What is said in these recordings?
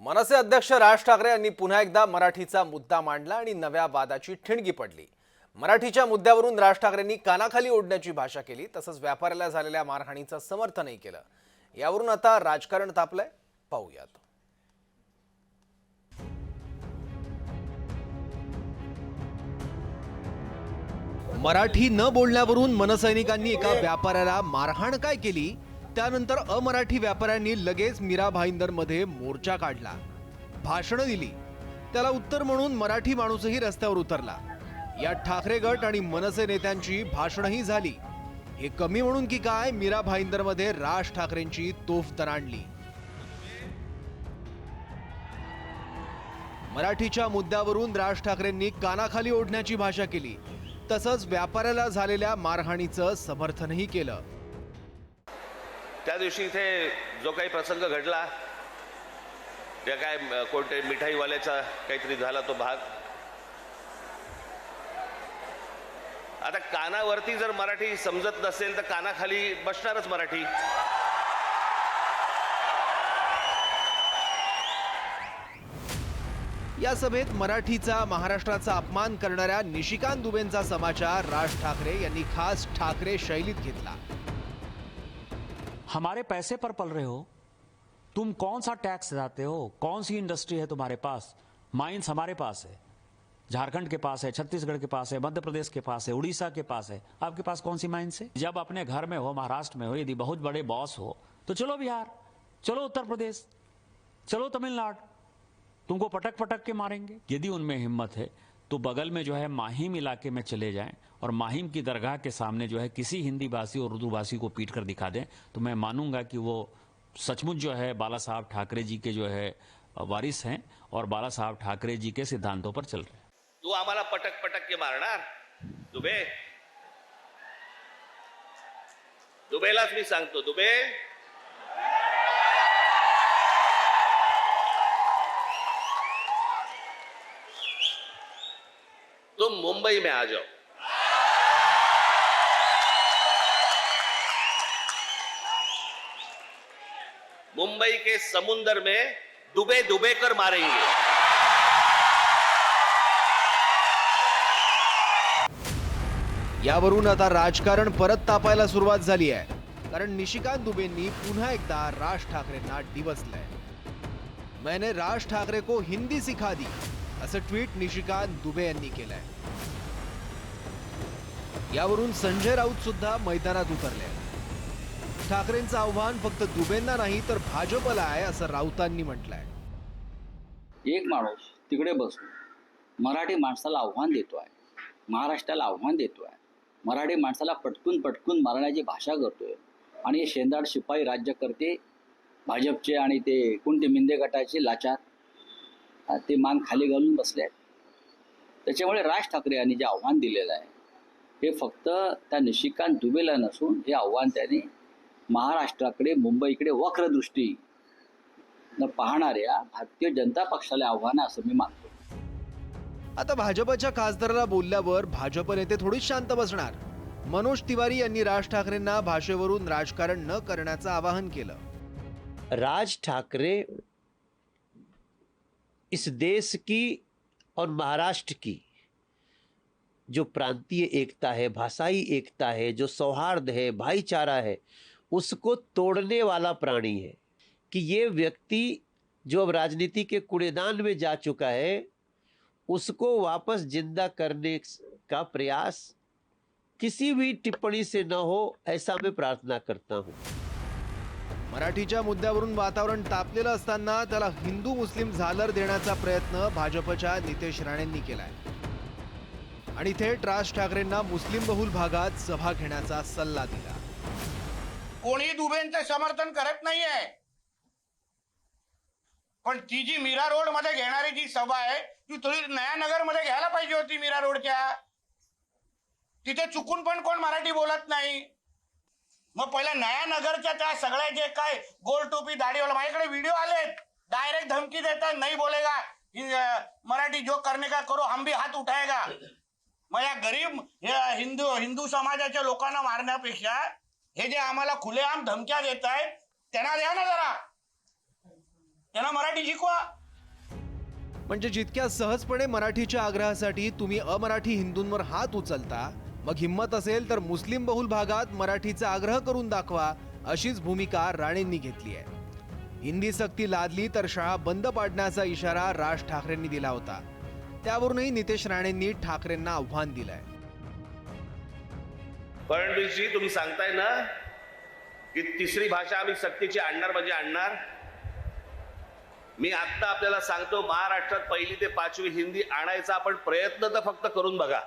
मनसे अध्यक्ष राज ठाकरे यांनी पुन्हा एकदा मराठीचा मुद्दा मांडला आणि नव्या वादाची ठिणगी पडली. मराठीच्या मुद्द्यावरून राज ठाकरेंनी कानाखाली ओढण्याची भाषा केली तसंच व्यापाऱ्याला झालेल्या मारहाणीचं समर्थनही केलं. यावरून आता राजकारण तापलंय. पाहूयात. मराठी न बोलण्यावरून मनसैनिकांनी एका व्यापाऱ्याला मारहाण काय केली? त्यानंतर अमराठी व्यापाऱ्यांनी लगेच मीरा भाईंदरमध्ये मोर्चा काढला. भाषणं दिली. त्याला उत्तर म्हणून मराठी माणूसही रस्त्यावर उतरला. या ठाकरे गट आणि मनसे नेत्यांची भाषणही झाली. हे कमी म्हणून की काय मीरा भाईंदरमध्ये राज ठाकरेंची तोफ तराणली मराठीच्या मुद्द्यावरून राज ठाकरेंनी कानाखाली ओढण्याची भाषा केली. तसंच व्यापाऱ्याला झालेल्या मारहाणीचं समर्थनही केलं. त्या दिवशी इथे जो काही प्रसंग घडला त्या काय कोणते मिठाईवाल्याचा काहीतरी झाला तो भाग. आता कानावरती जर मराठी समजत नसेल तर कानाखाली बसणारच मराठी. या सभेत मराठीचा महाराष्ट्राचा अपमान करणाऱ्या निशिकांत दुबेंचा समाचार राज ठाकरे यांनी खास ठाकरे शैलीत घेतला. हमारे पैसे पर पल रहे हो। तुम कौन सा टैक्स देते हो? कौन सी इंडस्ट्री है तुम्हारे पास? माइंस हमारे पास है। झारखंड के पास है, छत्तीसगढ़ के पास है, मध्य प्रदेश के पास है, उड़ीसा के पास है। आपके पास कौन सी माइंस है? जब अपने घर में हो, महाराष्ट्र में हो, यदि बहुत बड़े बॉस हो तो चलो बिहार, चलो उत्तर प्रदेश, चलो तमिलनाडु। तुमको पटक पटक के मारेंगे। यदि उनमें हिम्मत है तो बगल में जो है माहिम इलाके में चले जाएँ और माहिम की दरगाह के सामने जो है किसी हिंदी भाषी और उर्दू भाषी को पीट कर दिखा दें तो मैं मानूँगा कि वो सचमुच जो है बाला साहब ठाकरे जी के जो है वारिस हैं और बाला साहब ठाकरे जी के सिद्धांतों पर चल रहे हैं। तू आम्हाला पटक पटक के मारणार? दुबे। दुबेलाच मी सांगतो, दुबे। तुम मुंबई में आ जाओ। मुंबई के समुंदर में डुबे डुबे कर मारेंगे। यावरून आता राजकारण परत तापायला सुरुवात झाली आहे. कारण निशिकांत दुबेंनी पुन्हा एकदा राज ठाकरेंना डिवचलंय. मैंने राज ठाकरे को हिंदी सिखा दी असं ट्विट निशिकांत दुबे यांनी केलंय. यावरून संजय राऊत सुद्धा मैदानात उतरले. ठाकरेंचं आव्हान फक्त दुबेंना नाही तर भाजपला आहे असं राऊतांनी म्हटलंय. एक माणूस तिकडे बसून मराठी माणसाला आव्हान देतो आहे महाराष्ट्राला आव्हान देतो आहे मराठी माणसाला पटकून पटकून मारण्याची भाषा करतोय आणि हे शेंदाड शिपाई राज्यकर्ते भाजपचे आणि ते कोणते मिंदे गटाचे लाचार ते मान खाली घालून बसले आहेत त्याच्यामुळे राज ठाकरे यांनी जे आव्हान दिलेलं आहे हे फक्त त्या निशिकांत दुबेला नसून हे आव्हान त्यांनी महाराष्ट्राकडे मुंबईकडे वक्रदृष्टी न पाहणाऱ्या भारतीय जनता पक्षाला आव्हान आहे असं मी मानतो. आता भाजपच्या खासदाराला बोलल्यावर भाजप नेते थोडीच शांत बसणार. मनोज तिवारी यांनी राज ठाकरेंना भाषेवरून राजकारण न करण्याचं आवाहन केलं. राज ठाकरे इस देश की और महाराष्ट्र की जो प्रांतीय एकता है, भाषाई एकता है, जो सौहार्द है, भाईचारा है, उसको तोड़ने वाला प्राणी है। कि ये व्यक्ति जो अब राजनीति के कूड़ेदान में जा चुका है, उसको वापस ज़िंदा करने का प्रयास किसी भी टिप्पणी से न हो, ऐसा मैं प्रार्थना करता हूँ। मराठीच्या मुद्द्यावरून वातावरण तापलेलं असताना त्याला हिंदू मुस्लिम झालर देण्याचा प्रयत्न भाजपच्या नितेश राणेंनी केलाय. आणि थेट राज ठाकरेंना मुस्लिम बहुल भागात सभा घेण्याचा सल्ला दिला. कोणी दुबेंचं समर्थन करत नाहीये. पण ती जी मीरा रोडमध्ये घेणारी जी सभा आहे ती थोडी नयानगरमध्ये घ्यायला पाहिजे होती मीरा रोडच्या. तिथे चुकून पण कोण मराठी बोलत नाही. मग पहिल्या नयानगरच्या त्या सगळ्या जे काय गोल टोपी दाढीवाला माझ्याकडे व्हिडिओ आलेत. डायरेक्ट धमकी देतात नाही बोलेगा. मराठी जो करने का करो हम भी हात उठाएगा. मग या गरीब हिंदू हिंदू समाजाच्या लोकांना मारण्यापेक्षा हे जे आम्हाला खुलेआम धमक्या देत आहेत त्यांना द्या ना जरा. त्यांना मराठी शिकवा. म्हणजे जितक्या सहजपणे मराठीच्या आग्रहासाठी तुम्ही अमराठी हिंदूंवर हात उचलता मग हिंमत असेल तर मुस्लिम बहुल भागात मराठीचा आग्रह करून दाखवा अशीच भूमिका राणेंनी घेतली आहे. हिंदी सक्ती लादली तर शाळा बंद पाडण्याचा इशारा राज ठाकरेंनी दिला होता. त्यावरूनही नितेश राणेंनी ठाकरेंना आव्हान दिलंय. फडणवीसजी तुम्ही सांगताय ना की तिसरी भाषा आम्ही सक्तीची आणणार म्हणजे आणणार? मी आत्ता आपल्याला सांगतो महाराष्ट्रात पहिली ते पाचवी हिंदी आणायचा आपण प्रयत्न तर फक्त करून बघा.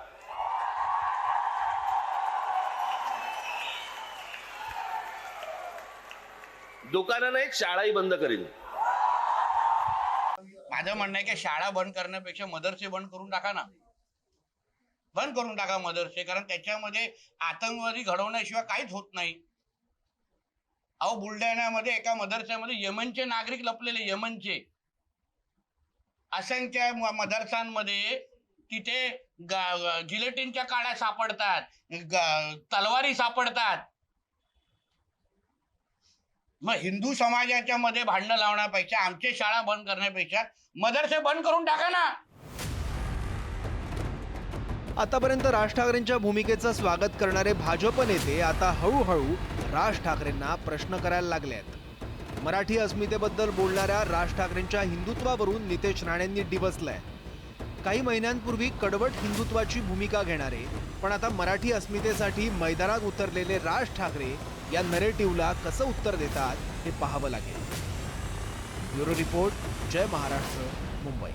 दुकानं नाही शाळाही बंद करीन. माझं म्हणणं आहे की शाळा बंद करण्यापेक्षा मदरसे बंद करून टाका ना. बंद करून टाका मदरसे कारण त्याच्यामध्ये आतंकवादी घडवण्याशिवाय काहीच होत नाही. अहो बुलढाण्यामध्ये एका मदरसामध्ये यमनचे नागरिक लपलेले यमनचे. असंख्य मदरसांमध्ये तिथे ग- जिलेटिनच्या काड्या सापडतात तलवारी सापडतात. मग हिंदू समाजाच्या मध्ये भांडणं लावण्यापेक्षा आमची शाळा बंद करण्यापेक्षा मदरसे बंद करून टाका ना. आतापर्यंत राज ठाकरेंच्या भूमिकेचं स्वागत करणारे भाजप नेते आता हळूहळू राज ठाकरेंना प्रश्न करायला लागले आहेत मराठी अस्मितेबद्दल बोलणाऱ्या राज ठाकरेंच्या हिंदुत्वावरून नितेश राणेंनी डिवसलंय काही महिन्यांपूर्वी कडवट हिंदुत्वाची भूमिका घेणारे पण आता मराठी अस्मितेसाठी मैदानात उतरलेले राज ठाकरे या नरेटिव्हला कसं उत्तर देतात हे पाहावं लागेल. ब्युरो रिपोर्ट जय महाराष्ट्र मुंबई.